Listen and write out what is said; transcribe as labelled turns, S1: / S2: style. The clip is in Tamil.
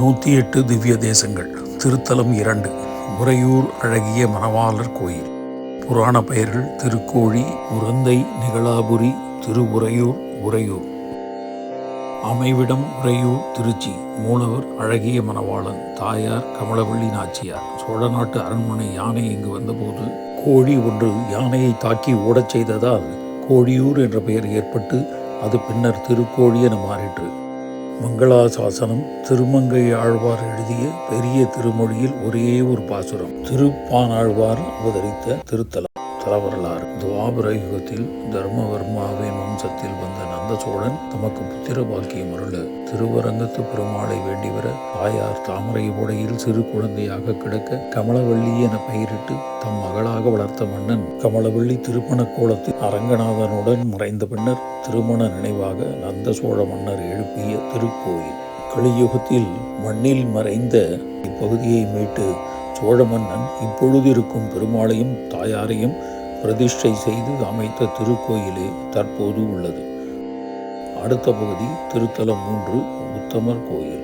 S1: நூற்றி எட்டு திவ்ய தேசங்கள். திருத்தலம் இரண்டு. உறையூர் அழகிய மணவாளர் கோயில். புராண பெயர்கள் திருக்கோழி உரந்தை நிகழாபுரி திருவுறையூர் உறையூர். அமைவிடம் உறையூர் திருச்சி. மூலவர் அழகிய மணவாளன் தாயார் கமலவள்ளி நாச்சியார். சோழ நாட்டு அரண்மனை யானை இங்கு வந்தபோது கோழி ஒன்று யானையை தாக்கி ஓடச் செய்ததால் கோழியூர் என்ற பெயர் ஏற்பட்டு அது பின்னர் திருக்கோழி என மாறிற்று. மங்களாசாசனம் திருமங்கை ஆழ்வார் எழுதிய பெரிய திருமொழியில் ஒரே ஒரு பாசுரம் திருப்பானாழ்வார் அவதரித்த திருத்தலம். தலவரலாறு துவாபர யுகத்தில் தர்மவர்மாவின் வம்சத்தில் வந்த நந்த சோழன் தமக்கு புத்திர பாக்கியம் அருள திருவரங்கத்து பெருமாளை வேண்டி வர தாயார் தாமரை உடையில் சிறு குழந்தையாக கிடக்க கமலவள்ளி என பெயரிட்டு தம் மகளாக வளர்த்த மன்னன் கமலவள்ளி திருமண கோலத்தில் அரங்கநாதனுடன் மறைந்த பின்னர் திருமண நினைவாக நந்த சோழ மன்னர் எழுப்பிய திருக்கோயில். கலியுகத்தில் மண்ணில் மறைந்த இப்பகுதியை மீட்டு சோழ மன்னன் இப்பொழுது இருக்கும் பெருமாளையும் தாயாரையும் பிரதிஷ்டை செய்து அமைத்த திருக்கோயிலே தற்போது உள்ளது. அடுத்த பகுதி திருத்தலம் மூன்று உத்தமர் கோயில்.